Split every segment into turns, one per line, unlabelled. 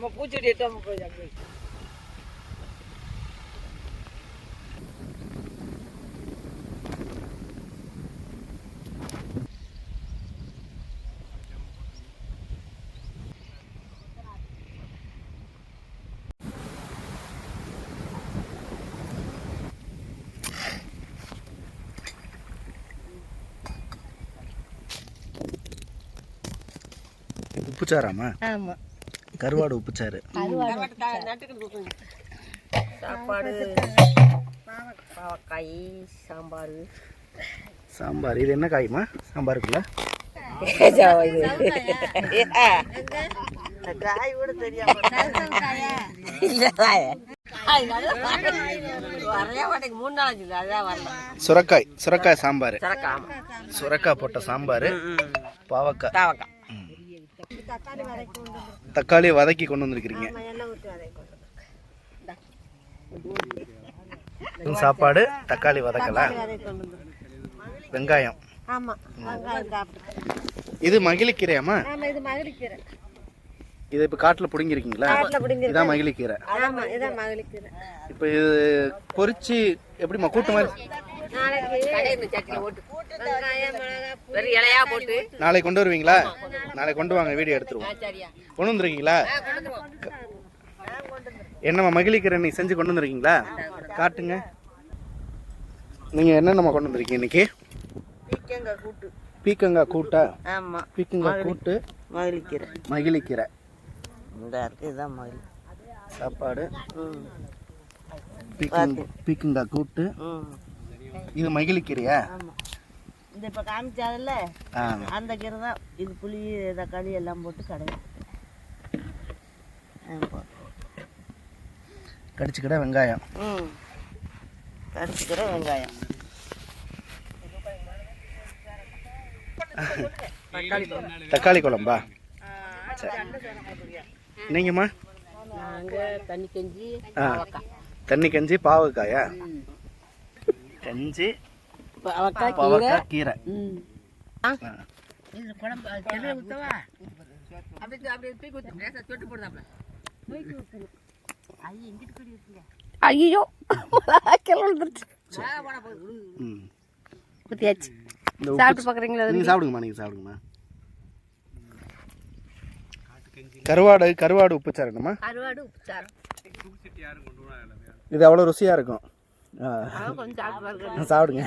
நம்ம பூச்செடி எட்டாம போய் அங்கே
உப்புச்சாராமா
ஆமா
கருவாடு
நட்டுக்கிட்டு சாப்பாடு பாவக்காய் சாம்பார்.
சாம்பார். இது என்ன காய்மா? சாம்பாருக்குள்ள?
காய் கூட தெரியாம
சுரக்காய். சுரக்காய் சாம்பார். சுரக்காய் போட்ட சாம்பார். பாவக்காய்.
பாவக்காய்.
தக்காளி வதக்கி கொண்டு வந்திருக்கிறீங்க. சாப்பாடு தக்காளி வதக்கலாம் வெங்காயம்.
ஆமா வெங்காயம் சாப்பிட்டு
இது மகிழிக்கீரையாம்மா?
ஆமா இது மகளிக்கீரை
இதை இப்போ காட்டில் பிடுங்கிருக்கீங்களா இதான் மகிழிக்கீரை. இப்போ இது பொரிச்சு எப்படிம்மா கூட்டு மாதிரி?
நாளைக்கு
சட்னி போட்டு.
வெங்காயம் மிளகா
வெறும் இலையா போட்டு?
நாளைக்கு கொண்டு வருவீங்களா? நாளைக்கு கொண்டு வாங்க வீடியோ எடுத்துருவோம். கொண்டு வந்திருக்கீங்களா? என்னம்மா மகிழிக்கீரை நீ செஞ்சு கொண்டு வந்திருக்கீங்களா? காட்டுங்க. நீங்கள் என்னென்னம்மா கொண்டு வந்திருக்கீங்க இன்னைக்கு?
பீக்கங்காய் கூட்டு.
பீக்கங்காய் கூட்டா? பீக்கங்காய் கூட்டு?
மகளிக்கீரை
மகிழிக்கீரை
இந்த இருக்கு இதுதான் மகளி.
சாப்பாடு? பீக்கங்காய் கூட்டு? இது மகிழிக்கீரையா
ஆமா. இந்த இப்போ காமிச்சாங்கல்ல
ஆ.
அந்த கீரை தான் இது புளி தக்காளி எல்லாம் போட்டு கடையை
கடிச்சுக்கிட வெங்காயம்.
ம். கடிச்சிக்கிற வெங்காயம்.
தக்காளி குழம்பா. நீங்கம்மா?
தண்ணி கஞ்சி
தண்ணி கஞ்சி பாவக்காயா? கஞ்சி
பாவக்காய்
பாவக்காய் கீரை.
குழம்பு தெரியல ஊற்றவா அப்படி அப்படி தூக்கி ஊற்று லேசாக தொட்டு போடுதாப்ல ஐயோ
சாப்பிட்டு பார்க்குறீங்களா
நீங்கள் சாப்பிடுங்கம்மா நீங்கள் சாப்பிடுங்கம்மா. கருவாடு கருவாடு உப்புச்சாறு என்னம்மா
கருவாடு உப்புச்சாரம்.
இது அவ்வளோ ருசியாக இருக்கும். சாப்பிடுங்க.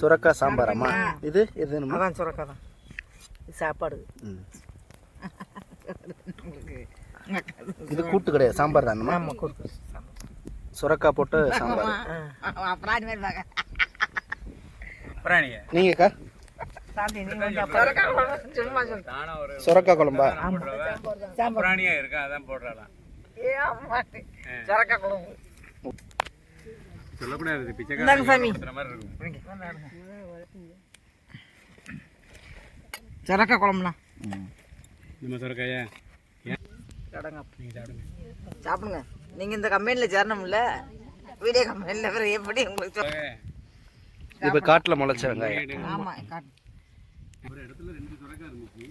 சுரக்காய் சாம்பாராம்மா? இது இது
அதான் சுரக்கா தான். சாப்பாடு.
ம். இது கூட்டு கிடையாது சாம்பார்
கொடுக்கு
சுரக்காய் போட்டு சாம்பார். நீங்கக்கா?
தானா
சுரக்காய் குழம்பா.
பிராணியா இருக்கா? அதான் போடுறாளாம்.
சுரக்கா குழம்பு.
சொல்லக்கூடாது
சாமி. சுரக்கா குழம்புண்ணா.
நம்ம சுரக்காயா? சாப்பிடுங்க.
சாப்பிடுங்க. நீங்கள் இந்த கம்பெனியில் சேரணும்ல? வீடியோ கம்பெனியில் வேறு எப்படி உங்களுக்கு
இப்போ காட்டில் முளைச்ச வெங்காயம்.
ஆமாம் காட்டு.
ஒரு இடத்துல ரெண்டு சுரக்கா இருந்துச்சு.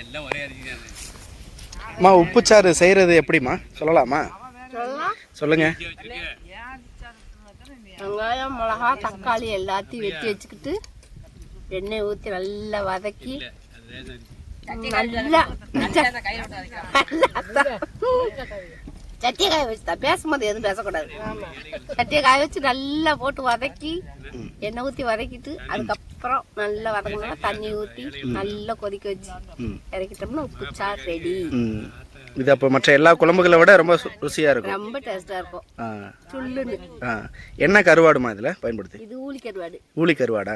எல்லாம் ஒரே
அம்மா உப்புச்சாறு செய்கிறது எப்படிம்மா? சொல்லலாமா? சொல்லுங்க.
வெங்காயம் மிளகா தக்காளி எல்லாத்தையும் வெட்டி வச்சுக்கிட்டு எண்ணெய் ஊற்றி நல்லா வதக்கி நல்லா சட்டியை காய வச்சுதான் பேசும்போது எதுவும் பேசக்கூடாது. சட்டியை காய வச்சு நல்லா போட்டு வதக்கி எண்ணெய் ஊற்றி வதக்கிட்டு அதுக்கப்புறம் நல்லா வதக்கணும்னா தண்ணி ஊற்றி நல்லா கொதிக்க வச்சு இறக்கிட்டோம்னா உப்பு சார் ரெடி
இது அப்போ மற்ற எல்லா குழம்புகளை விட ரொம்ப ருசியா இருக்கும்.
ரொம்ப டேஸ்டா இருக்கும். சுள்ளுன்னு.
என்ன கருவாடுமா இதில்? பயன்படுத்தி.
இது ஊழி கருவாடு.
ஊளி கருவாடா.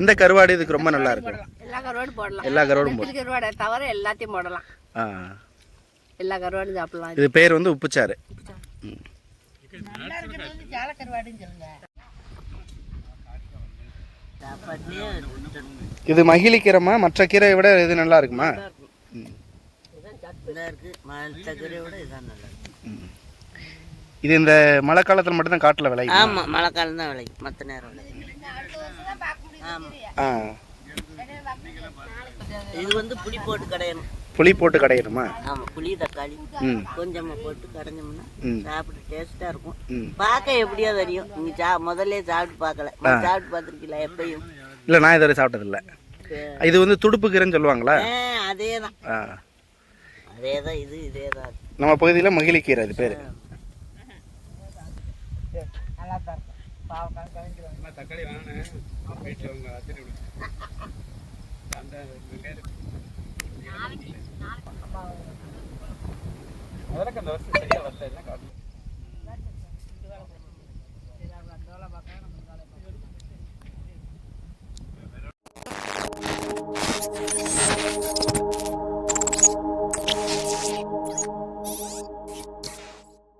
எந்த கருவாடு இதுக்கு ரொம்ப நல்லா இருக்கும்
எல்லா கருவாடும் போடலாம்.
எல்லா கருவாடும்
கருவாடை தவிர எல்லாத்தையும் போடலாம்.
ஆ.
எல்லா கருவாடும் சாப்பிடலாம்.
இது பேர் வந்து உப்புச்சாறு. ம். இது மகிழி கீரைமா மற்ற கீரையை விட இது நல்லா இருக்குமா? இது இந்த மழை காலத்தில் மட்டும்தான் காட்டில் விளையும்?
ஆமாம் மழை காலம் தான் விளையும் மற்ற நேரம்
ஆ.
இது வந்து புளி போட்டு கடையணும்.
புளி போட்டு கடையணுமா?
ஆமாம் புளி தக்காளி
ம்.
கொஞ்சமாக போட்டு கடைஞ்சோம்னா சாப்பிட்டு டேஸ்ட்டாக இருக்கும். பார்க்க எப்படியோ தெரியும். நீங்கள் சா முதல்ல சாப்பிட்டு பார்க்கல. சாப்பிட்டு பார்த்துருக்கீங்களா எப்பயும்?
இல்லை நான் இதுவரை சாப்பிட்டதில்ல. இது வந்து துடுப்பு கீரைன்னு சொல்லுவாங்களா?
அதே தான் அதே தான் இது இதே தான்
நம்ம பகுதியில் மகிழிக்கீரை அது பேர்.
தக்காளி வாங்கினேன் அதெல்லாம் அந்த வருஷம் சரியா வரல என்ன காரணம்?